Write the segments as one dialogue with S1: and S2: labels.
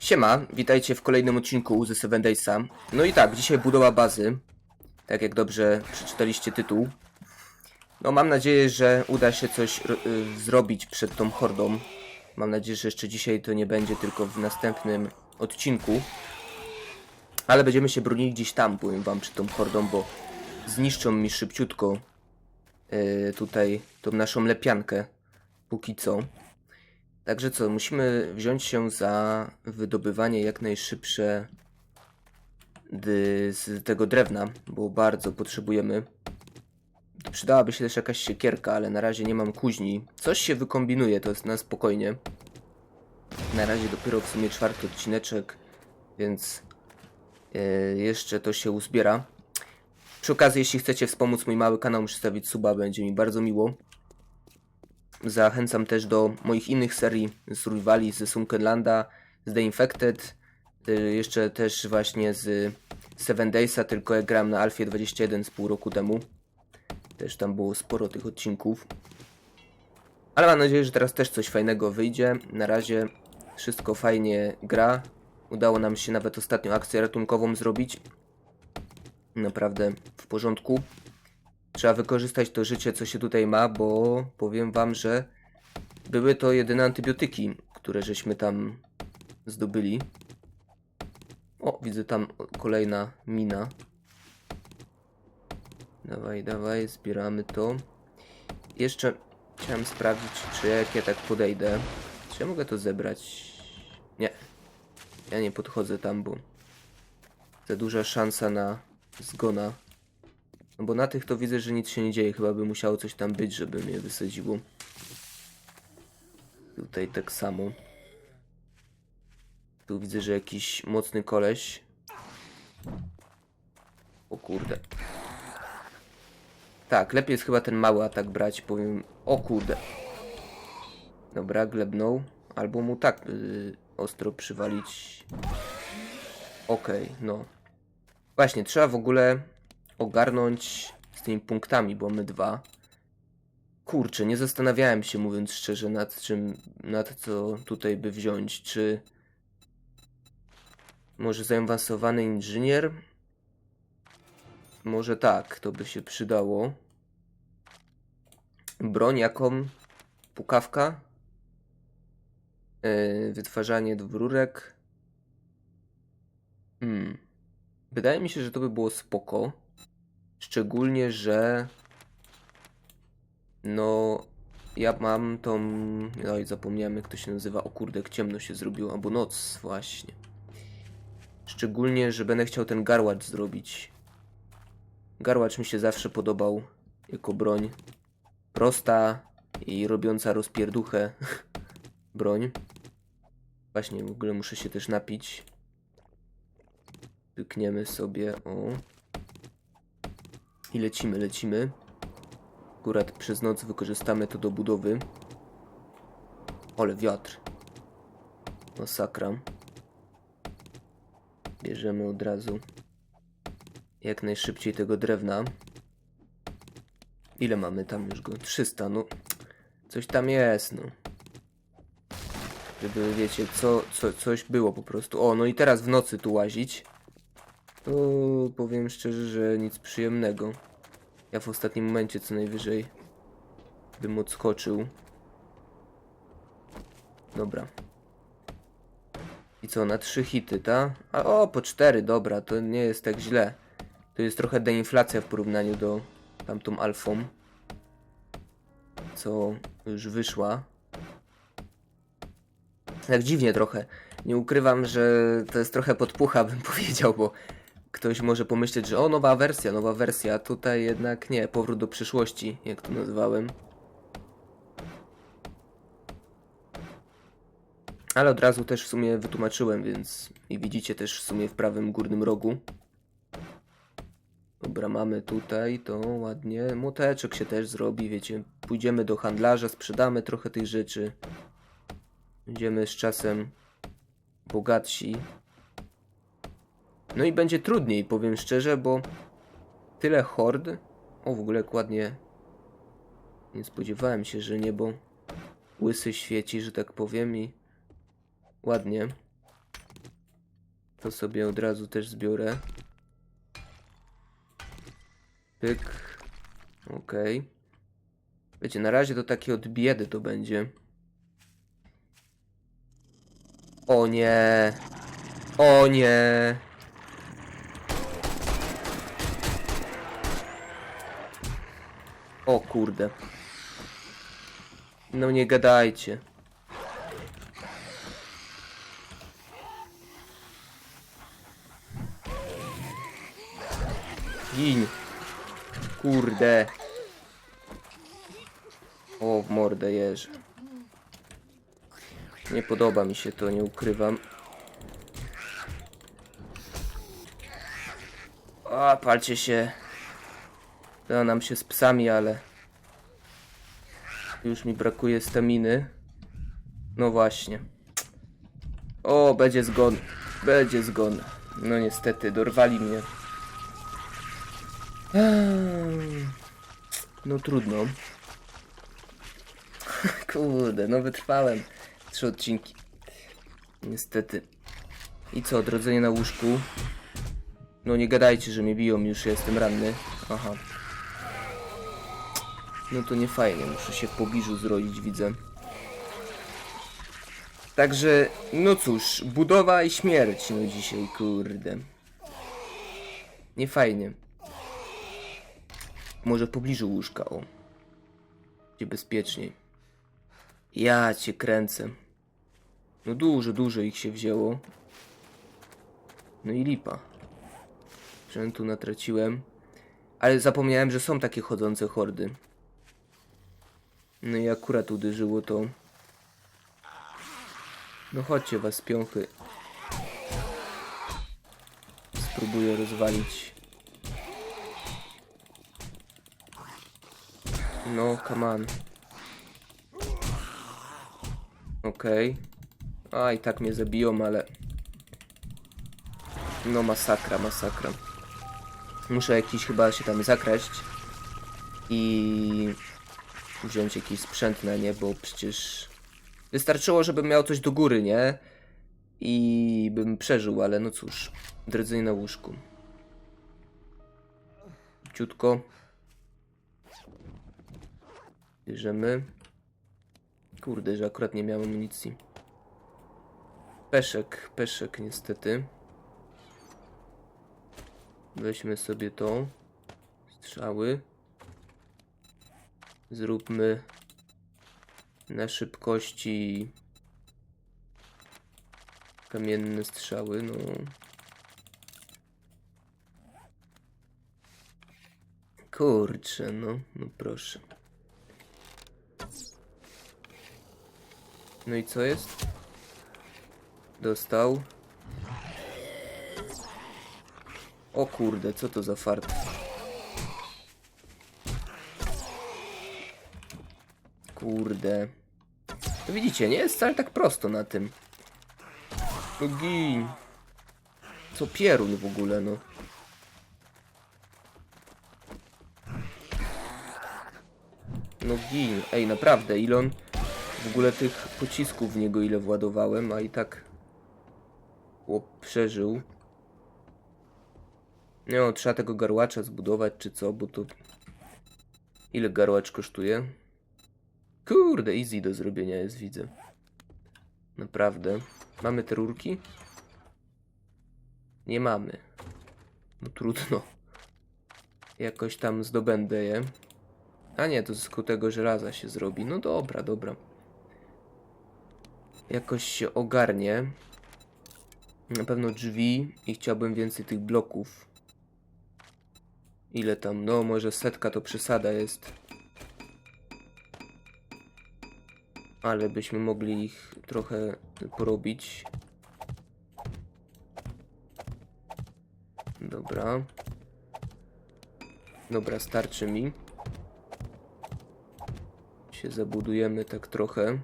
S1: Siema, witajcie w kolejnym odcinku ze Seven Daysa. No i tak, dzisiaj budowa bazy. Tak jak dobrze przeczytaliście tytuł. No mam nadzieję, że uda się coś y, zrobić przed tą hordą. Mam nadzieję, że jeszcze dzisiaj to nie będzie, tylko w następnym odcinku. Ale będziemy się bronili gdzieś tam, powiem wam, przed tą hordą, bo zniszczą mi szybciutko y, tutaj tą naszą lepiankę. Póki co. Także co, musimy wziąć się za wydobywanie jak najszybsze z tego drewna, bo bardzo potrzebujemy. Przydałaby się też jakaś siekierka, ale na razie nie mam kuźni. Coś się wykombinuje, to jest na spokojnie. Na razie dopiero w sumie czwarty odcineczek, więc e, jeszcze to się uzbiera. Przy okazji, jeśli chcecie wspomóc mój mały kanał, muszę stawić suba, będzie mi bardzo miło. Zachęcam też do moich innych serii z Rivali, z Sunkenlanda, z The Infected, y, jeszcze też właśnie z Seven Daysa, tylko jak grałem na Alfie 21 z pół roku temu. Też tam było sporo tych odcinków. Ale mam nadzieję, że teraz też coś fajnego wyjdzie. Na razie wszystko fajnie gra. Udało nam się nawet ostatnią akcję ratunkową zrobić. Naprawdę w porządku. Trzeba wykorzystać to życie, co się tutaj ma, bo powiem wam, że były to jedyne antybiotyki, które żeśmy tam zdobyli. O, widzę tam kolejna mina. Dawaj, dawaj, zbieramy to. Jeszcze chciałem sprawdzić, czy jak ja tak podejdę, czy ja mogę to zebrać? Nie. Ja nie podchodzę tam, bo za duża szansa na zgona. No bo na tych to widzę, że nic się nie dzieje. Chyba by musiało coś tam być, żeby mnie wysadziło. Tutaj tak samo. Tu widzę, że jakiś mocny koleś. O kurde. Tak, lepiej jest chyba ten mały atak brać, powiem. O kurde. Dobra, glebnął. Albo mu tak yy, ostro przywalić. Okej, no. Właśnie, trzeba w ogóle ogarnąć z tymi punktami, bo mamy dwa. Kurczę, nie zastanawiałem się, mówiąc szczerze, nad czym, nad co tutaj by wziąć. Czy może zaawansowany inżynier? Może tak, to by się przydało. Broń jaką? Pukawka? Yy, wytwarzanie dwururek. Hmm. Wydaje mi się, że to by było spoko. Szczególnie, że no ja mam tą. Oj, zapomniałem jak to się nazywa. O kurde, ciemno się zrobiło. Albo noc, właśnie. Szczególnie, że będę chciał ten garłacz zrobić. Garłacz mi się zawsze podobał jako broń. Prosta i robiąca rozpierduchę broń. Właśnie, w ogóle muszę się też napić. Pykniemy sobie o. I lecimy, lecimy. Akurat przez noc wykorzystamy to do budowy. Ole wiatr. Masakra. Bierzemy od razu jak najszybciej tego drewna. Ile mamy tam już go? 300, no. Coś tam jest, no. Żeby, wiecie, co, co, coś było po prostu. O, no i teraz w nocy tu łazić. Powiem szczerze, że nic przyjemnego. Ja w ostatnim momencie co najwyżej bym odskoczył. Dobra. I co, na trzy hity, ta? A o, po cztery, dobra, to nie jest tak źle. To jest trochę deinflacja w porównaniu do tamtą alfą. Co już wyszła. Tak dziwnie trochę. Nie ukrywam, że to jest trochę podpucha, bym powiedział, bo ktoś może pomyśleć, że o, nowa wersja, nowa wersja. Tutaj jednak nie, powrót do przyszłości, jak to nazwałem. Ale od razu też w sumie wytłumaczyłem, więc i widzicie też w sumie w prawym górnym rogu. Dobra, mamy tutaj to ładnie. Młoteczek się też zrobi, wiecie. Pójdziemy do handlarza, sprzedamy trochę tych rzeczy. Będziemy z czasem bogatsi. No i będzie trudniej, powiem szczerze, bo tyle hord. O, w ogóle ładnie. Nie spodziewałem się, że niebo łysy świeci, że tak powiem i ładnie. To sobie od razu też zbiorę. Pyk. Okej. Wiecie, na razie to takie od biedy to będzie. O nie. O nie. O kurde. No nie gadajcie. Gin. Kurde. O, w mordę. Nie podoba mi się to, nie ukrywam. A, palcie się. Da nam się z psami, ale... Już mi brakuje staminy. No właśnie. O, będzie zgon. Będzie zgon. No niestety, dorwali mnie. Eee, No trudno. Kurde, no wytrwałem. Trzy odcinki. Niestety. I co, odrodzenie na łóżku? No nie gadajcie, że mnie biją, już jestem ranny. Aha. No to nie fajnie, muszę się w pobliżu zroić, widzę. Także, no cóż, budowa i śmierć, no dzisiaj, kurde. Nie fajnie. Może w pobliżu łóżka, o. Gdzie bezpieczniej. Ja cię kręcę. No dużo, dużo ich się wzięło. No i lipa. Sprzętu natraciłem. Ale zapomniałem, że są takie chodzące hordy. No i akurat uderzyło to. No chodźcie was piąchy. Spróbuję rozwalić. No, come on. Okej. A i tak mnie zabiją, ale... No masakra, masakra. Muszę jakiś chyba się tam zakraść. I... Wziąć jakiś sprzęt na nie, bo przecież... Wystarczyło, żebym miał coś do góry, nie? I bym przeżył, ale no cóż. Dredzenie na łóżku. Ciutko. Bierzemy. Kurde, że akurat nie miałem amunicji. Peszek, peszek niestety. Weźmy sobie to. Strzały. Zróbmy na szybkości kamienne strzały, no. Kurczę, no, no proszę. No i co jest? Dostał. O kurde, co to za fart? Kurde. No widzicie, nie jest wcale tak prosto na tym. No gin. Co pierun w ogóle, no. No gin. Ej, naprawdę, ile on... W ogóle tych pocisków w niego ile władowałem, a i tak... Chłop przeżył. No, trzeba tego garłacza zbudować, czy co, bo to... Ile garłacz kosztuje? Kurde, easy do zrobienia jest, widzę. Naprawdę. Mamy te rurki? Nie mamy. No trudno. Jakoś tam zdobędę je. A nie, to z tego żelaza się zrobi. No dobra, dobra. Jakoś się ogarnie. Na pewno drzwi i chciałbym więcej tych bloków. Ile tam? No, może setka to przesada jest. Ale byśmy mogli ich trochę porobić. Dobra. Dobra, starczy mi. Się zabudujemy tak trochę.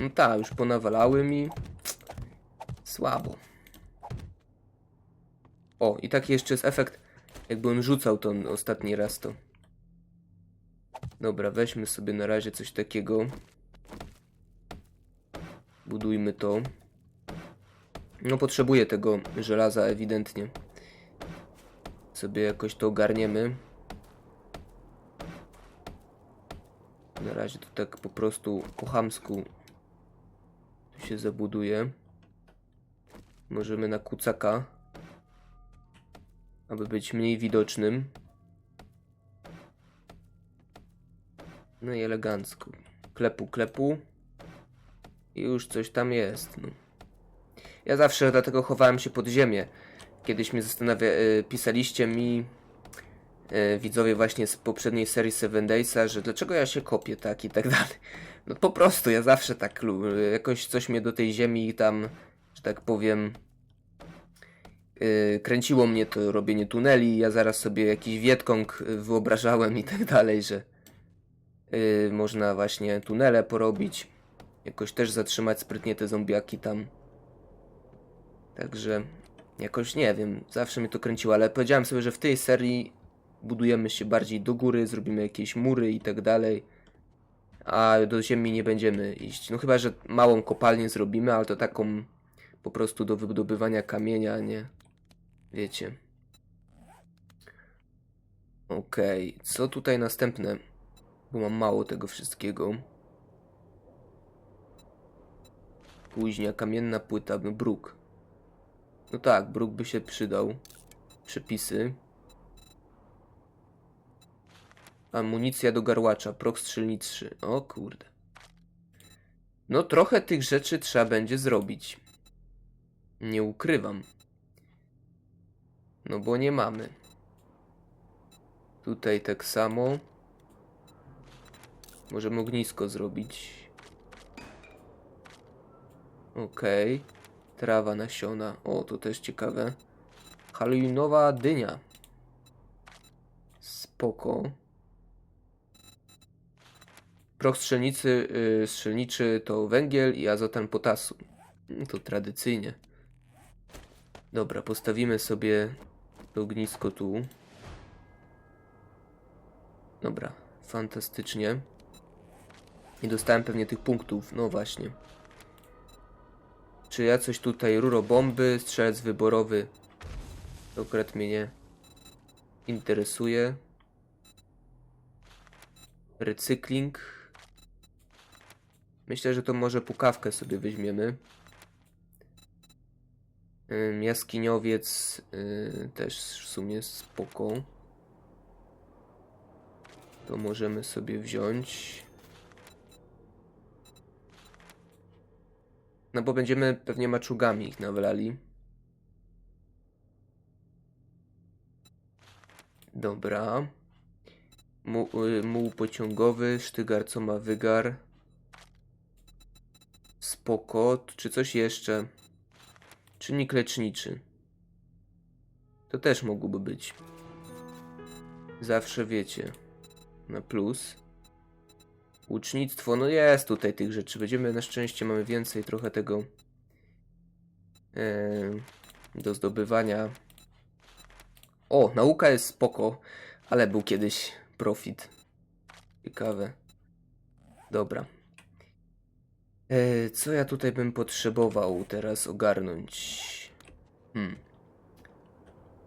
S1: No tak, już ponawalały mi. Słabo. O, i taki jeszcze jest efekt, jakby on rzucał to ostatni raz to. Dobra, weźmy sobie na razie coś takiego. Budujmy to. No potrzebuję tego żelaza ewidentnie. Sobie jakoś to ogarniemy. Na razie to tak po prostu po chamsku tu się zabuduje. Możemy na kucaka, aby być mniej widocznym. No i elegancko. Klepu, klepu. I już coś tam jest. No. Ja zawsze dlatego chowałem się pod ziemię. Kiedyś mnie zastanawia, y, pisaliście mi y, widzowie właśnie z poprzedniej serii Seven Daysa, że dlaczego ja się kopię tak i tak dalej. No po prostu, ja zawsze tak lubię. Jakoś coś mnie do tej ziemi tam, że tak powiem, y, kręciło mnie to robienie tuneli. Ja zaraz sobie jakiś Wietkong wyobrażałem i tak dalej, że y, można właśnie tunele porobić. Jakoś też zatrzymać sprytnie te zombiaki tam. Także jakoś nie wiem, zawsze mnie to kręciło, ale powiedziałem sobie, że w tej serii budujemy się bardziej do góry, zrobimy jakieś mury i tak dalej. A do ziemi nie będziemy iść. No chyba, że małą kopalnię zrobimy, ale to taką po prostu do wydobywania kamienia, nie? Wiecie. Okej, co tutaj następne? Bo mam mało tego wszystkiego. Później kamienna płyta, no bruk. No tak, bruk by się przydał. Przepisy. Amunicja do garłacza, prok strzelniczy. O kurde. No trochę tych rzeczy trzeba będzie zrobić. Nie ukrywam. No bo nie mamy. Tutaj tak samo. Możemy ognisko zrobić. Okej. Trawa, nasiona. O, to też ciekawe. Halloweenowa dynia. Spoko. Proch strzelnicy, yy, strzelniczy to węgiel i azotan potasu. To tradycyjnie. Dobra, postawimy sobie to ognisko tu. Dobra, fantastycznie. I dostałem pewnie tych punktów, no właśnie. Czy ja coś tutaj, rurobomby, strzelec wyborowy. Akurat mnie nie interesuje. Recykling. Myślę, że to może pukawkę sobie weźmiemy. Ym, Jaskiniowiec y, też w sumie spoko. To możemy sobie wziąć. No bo będziemy pewnie maczugami ich nawalali. Dobra. Y, muł pociągowy, sztygar co ma wygar. Spoko. Czy coś jeszcze? Czynnik leczniczy. To też mogłoby być. Zawsze wiecie. Na plus. Łucznictwo, no jest tutaj tych rzeczy. Będziemy na szczęście mamy więcej trochę tego em, do zdobywania. O, nauka jest spoko, ale był kiedyś profit. Ciekawe. Dobra. E, co ja tutaj bym potrzebował teraz ogarnąć? Hmm.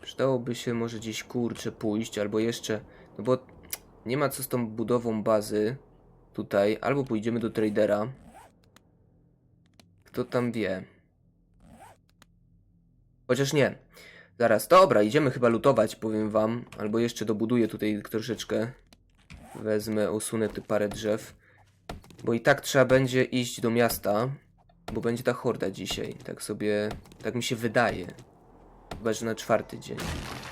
S1: Przydałoby się może gdzieś kurczę pójść, albo jeszcze, no bo nie ma co z tą budową bazy tutaj, albo pójdziemy do tradera. Kto tam wie? Chociaż nie. Zaraz, dobra, idziemy chyba lutować, powiem wam. Albo jeszcze dobuduję tutaj troszeczkę. Wezmę, usunę te parę drzew. Bo i tak trzeba będzie iść do miasta, bo będzie ta horda dzisiaj. Tak sobie, tak mi się wydaje. Chyba, że na czwarty dzień.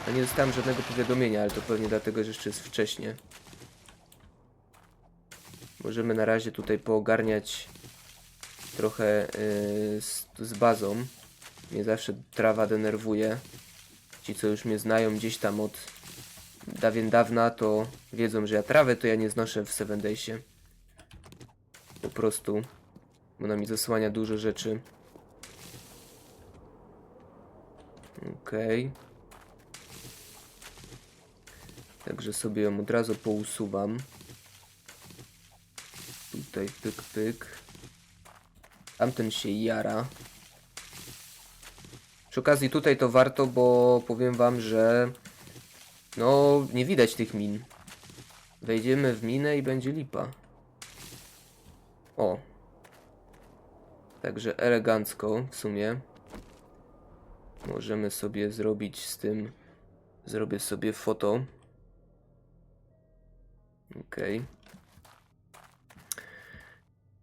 S1: A nie dostałem żadnego powiadomienia, ale to pewnie dlatego, że jeszcze jest wcześnie. Możemy na razie tutaj poogarniać trochę yy, z, z bazą. Mnie zawsze trawa denerwuje. Ci, co już mnie znają gdzieś tam od dawien dawna, to wiedzą, że ja trawę to ja nie znoszę w Seven Daysie. Po prostu. Ona mi zasłania dużo rzeczy. Okej. Także sobie ją od razu pousuwam. Tutaj pyk, pyk. Tamten się jara. Przy okazji tutaj to warto, bo powiem wam, że no nie widać tych min. Wejdziemy w minę i będzie lipa. O. Także elegancko w sumie. Możemy sobie zrobić z tym. Zrobię sobie foto. Okej.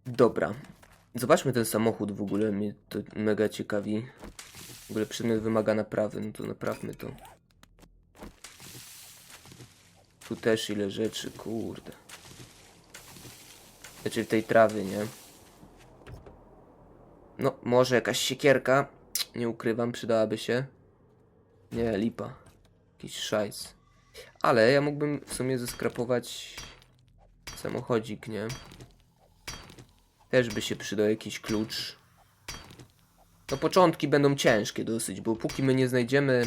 S1: Dobra. Zobaczmy ten samochód w ogóle. Mnie to mega ciekawi. W ogóle przedmiot wymaga naprawy. No to naprawmy to. Tu też ile rzeczy, kurde. Znaczy tej trawy, nie? No, może jakaś siekierka. Nie ukrywam, przydałaby się. Nie, lipa. Jakiś szajs. Ale ja mógłbym w sumie zeskrapować samochodzik, nie? Też by się przydał jakiś klucz. No początki będą ciężkie dosyć, bo póki my nie znajdziemy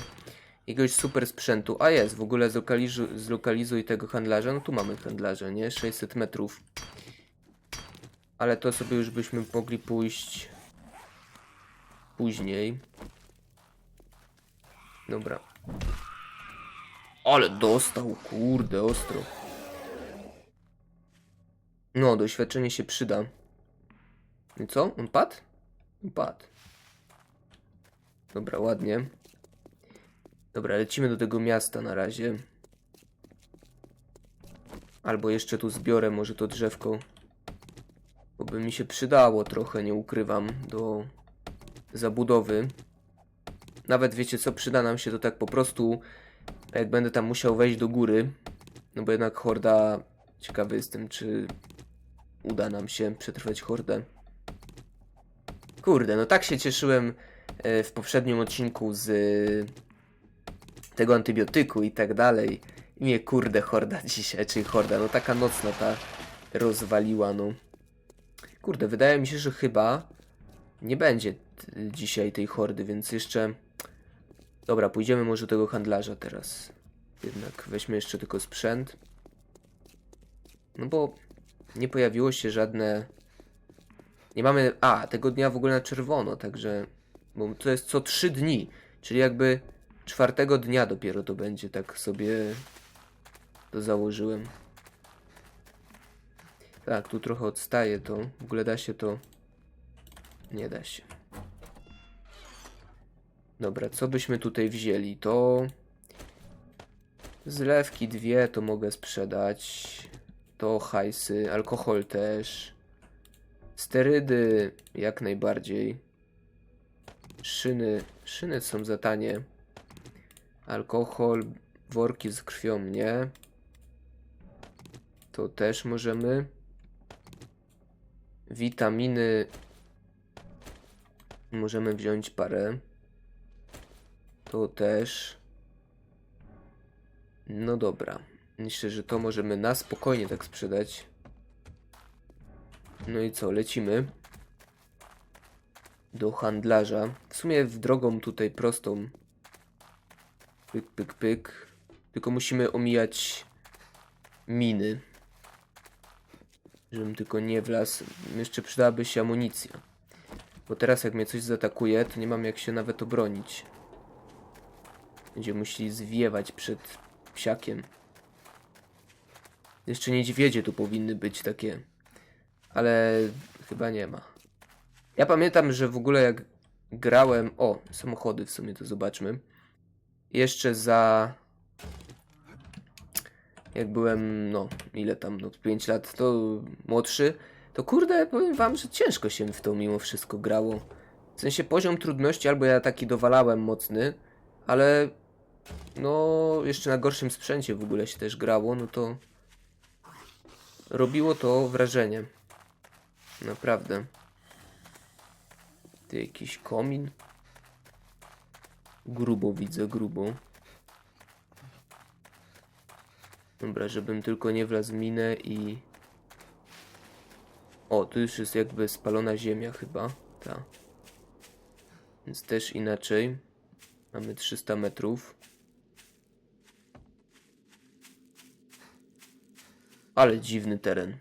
S1: jakiegoś super sprzętu, a jest, w ogóle zlokalizuj, zlokalizuj tego handlarza, no tu mamy handlarza, nie? 600 metrów. Ale to sobie już byśmy mogli pójść później. Dobra. Ale dostał, kurde, ostro. No, doświadczenie się przyda. I co? On padł? On padł. Dobra, ładnie. Dobra, lecimy do tego miasta na razie. Albo jeszcze tu zbiorę może to drzewko. Bo by mi się przydało trochę, nie ukrywam, do zabudowy. Nawet wiecie co, przyda nam się to tak po prostu, jak będę tam musiał wejść do góry. No bo jednak horda, ciekawy jestem, czy uda nam się przetrwać hordę. Kurde, no tak się cieszyłem e, w poprzednim odcinku z e, tego antybiotyku i tak dalej. I mnie kurde horda dzisiaj, czyli horda, no taka nocna ta rozwaliła, no. Kurde, wydaje mi się, że chyba nie będzie dzisiaj tej hordy, więc jeszcze... Dobra, pójdziemy może do tego handlarza teraz. Jednak weźmy jeszcze tylko sprzęt. No bo nie pojawiło się żadne... Nie mamy... A, tego dnia w ogóle na czerwono, także... Bo to jest co trzy dni, czyli jakby czwartego dnia dopiero to będzie, tak sobie to założyłem. Tak, tu trochę odstaje to. W ogóle da się to... Nie da się. Dobra, co byśmy tutaj wzięli? To... Zlewki dwie to mogę sprzedać. To hajsy, alkohol też. Sterydy jak najbardziej. Szyny, szyny są za tanie. Alkohol, worki z krwią nie. To też możemy. Witaminy możemy wziąć parę. To też. No dobra. Myślę, że to możemy na spokojnie tak sprzedać. No i co, lecimy do handlarza. W sumie w drogą tutaj prostą. Pyk, pyk, pyk. Tylko musimy omijać miny. Żebym tylko nie wlazł. Jeszcze przydałaby się amunicja. Bo teraz jak mnie coś zaatakuje, to nie mam jak się nawet obronić. Będziemy musieli zwiewać przed psiakiem. Jeszcze niedźwiedzie tu powinny być takie. Ale chyba nie ma. Ja pamiętam, że w ogóle jak grałem... O, samochody w sumie to zobaczmy. Jeszcze za... Jak byłem, no, ile tam, no 5 lat, to młodszy, to kurde, powiem wam, że ciężko się w to mimo wszystko grało. W sensie poziom trudności, albo ja taki dowalałem mocny, ale no, jeszcze na gorszym sprzęcie w ogóle się też grało, no to robiło to wrażenie. Naprawdę. Ty jakiś komin? Grubo widzę, grubo. Dobra, żebym tylko nie wlazł minę i... O, tu już jest jakby spalona ziemia chyba. Ta. Więc też inaczej. Mamy 300 metrów. Ale dziwny teren.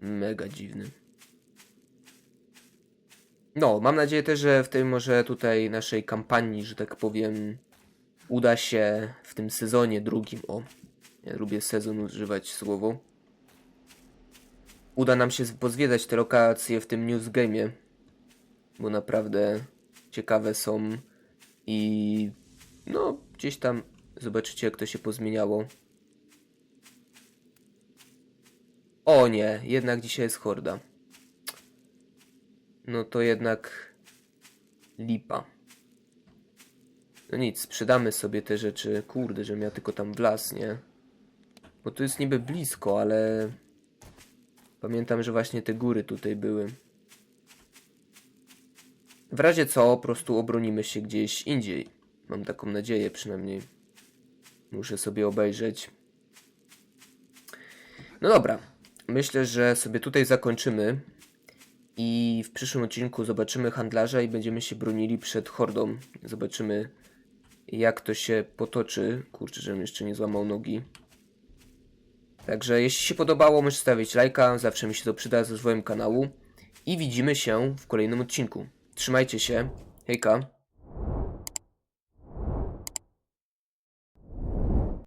S1: Mega dziwny. No, mam nadzieję też, że w tej może tutaj naszej kampanii, że tak powiem, uda się w tym sezonie drugim, o, ja lubię sezon używać słowo, uda nam się pozwiedzać te lokacje w tym News Game'ie, bo naprawdę ciekawe są i no, gdzieś tam zobaczycie, jak to się pozmieniało. O nie, jednak dzisiaj jest horda. No to jednak lipa. No nic, sprzedamy sobie te rzeczy. Kurde, żebym ja tylko tam wlazł, nie? Bo tu jest niby blisko, ale... Pamiętam, że właśnie te góry tutaj były. W razie co, po prostu obronimy się gdzieś indziej. Mam taką nadzieję przynajmniej. Muszę sobie obejrzeć. No dobra. Myślę, że sobie tutaj zakończymy. I w przyszłym odcinku zobaczymy handlarza i będziemy się bronili przed hordą. Zobaczymy jak to się potoczy. Kurczę, żebym jeszcze nie złamał nogi. Także jeśli się podobało, możesz stawić lajka, zawsze mi się to przyda z rozwojem kanału. I widzimy się w kolejnym odcinku. Trzymajcie się. Hejka.